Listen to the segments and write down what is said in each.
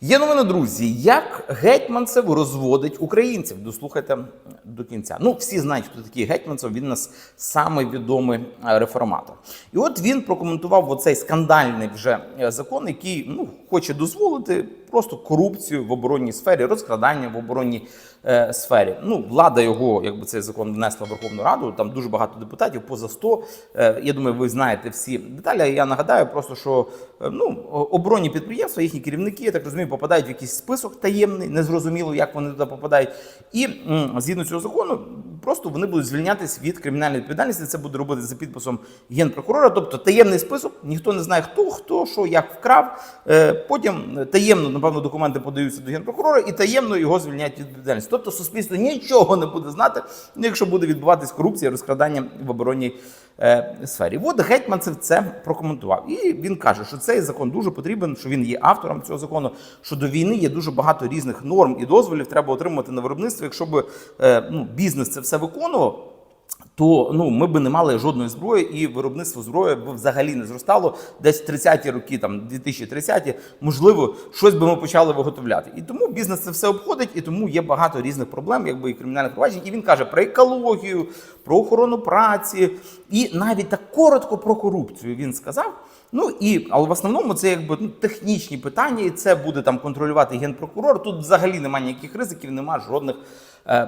Є новини, друзі, як гетьманцев розводить українців. Дослухайте до кінця. Ну, всі знають, хто такий гетьманцев. Він у нас самий відомий е, реформатор. І от він прокоментував оцей скандальний вже е, закон, який ну хоче дозволити просто корупцію в оборонній сфері, розкрадання в оборонній е, сфері. Ну, влада його, якби цей закон внесла в Верховну Раду. Там дуже багато депутатів, поза 100. Е, я думаю, ви знаєте всі деталі. Я нагадаю просто, що е, ну оборонні підприємства, їхні керівники, я так розумію, попадають в якийсь список таємний, незрозуміло, як вони туди попадають. І м, згідно цього закону, просто вони будуть звільнятися від кримінальної відповідальності. Це буде робити за підписом генпрокурора. Тобто таємний список, ніхто не знає, хто хто що як вкрав. Е, Потім таємно, напевно, документи подаються до генпрокурора і таємно його звільняють від відповідальності. Тобто суспільство нічого не буде знати, якщо буде відбуватись корупція, розкрадання в оборонній е, сфері. От Гетьманцев це прокоментував. І він каже, що цей закон дуже потрібен, що він є автором цього закону. Що до війни є дуже багато різних норм і дозволів треба отримати на виробництво. Якщо б е, ну, бізнес це все виконував. То ну ми би не мали жодної зброї, і виробництво зброї б взагалі не зростало. Десь в 30-ті роки, там 2030-ті, можливо, щось би ми почали виготовляти. І тому бізнес це все обходить, і тому є багато різних проблем, якби і кримінальних проваджень. І він каже про екологію, про охорону праці, і навіть так коротко про корупцію він сказав. Ну і але в основному це якби ну, технічні питання, і це буде там контролювати генпрокурор. Тут взагалі немає ніяких ризиків, немає жодних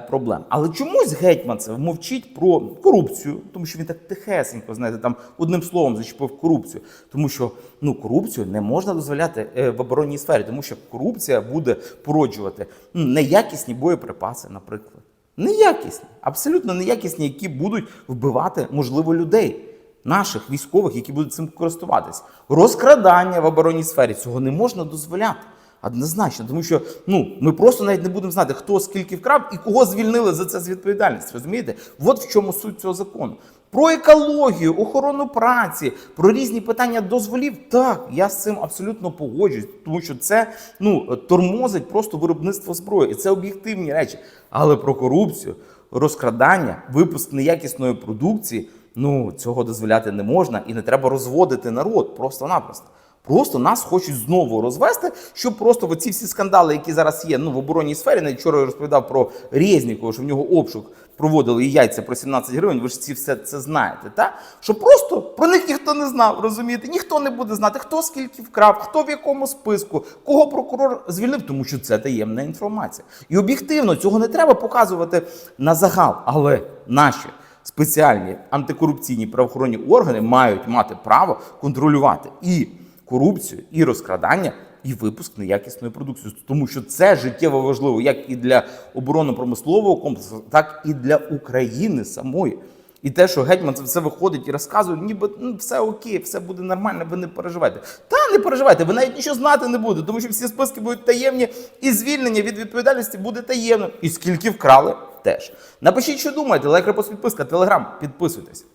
проблем. Але чомусь гетьманцев мовчить про корупцію, тому що він так тихесенько, знаєте, там одним словом зачепив корупцію. Тому що ну корупцію не можна дозволяти е, в оборонній сфері, тому що корупція буде породжувати неякісні боєприпаси, наприклад. Неякісні, абсолютно неякісні, які будуть вбивати, можливо, людей наших військових, які будуть цим користуватись. Розкрадання в оборонній сфері цього не можна дозволяти. Однозначно, тому що ну ми просто навіть не будемо знати, хто скільки вкрав і кого звільнили за це з відповідальності. Розумієте? От в чому суть цього закону. Про екологію, охорону праці, про різні питання дозволів. Так, я з цим абсолютно погоджуюсь, тому що це ну тормозить просто виробництво зброї, і це об'єктивні речі. Але про корупцію, розкрадання, випуск неякісної продукції. Ну, цього дозволяти не можна і не треба розводити народ просто-напросто. Просто нас хочуть знову розвести, щоб просто оці всі скандали, які зараз є ну, в оборонній сфері, навіть вчора я розповідав про Резнікова, що в нього обшук проводили і яйця про 17 гривень. Ви ж всі все це знаєте, так? Що просто про них ніхто не знав, розумієте? Ніхто не буде знати, хто скільки вкрав, хто в якому списку, кого прокурор звільнив, тому що це таємна інформація. І об'єктивно цього не треба показувати на загал, але наші спеціальні антикорупційні правоохоронні органи мають мати право контролювати і корупцію, і розкрадання, і випуск неякісної продукції, тому що це життєво важливо як і для оборонно-промислового комплексу, так і для України самої. І те, що гетьман це все виходить і розказує, ніби ну, все окей, все буде нормально, ви не переживайте. Та не переживайте, ви навіть нічого знати не будете, тому що всі списки будуть таємні, і звільнення від відповідальності буде таємним. І скільки вкрали, теж. Напишіть, що думаєте, лайк, репост, підписка, телеграм, підписуйтесь.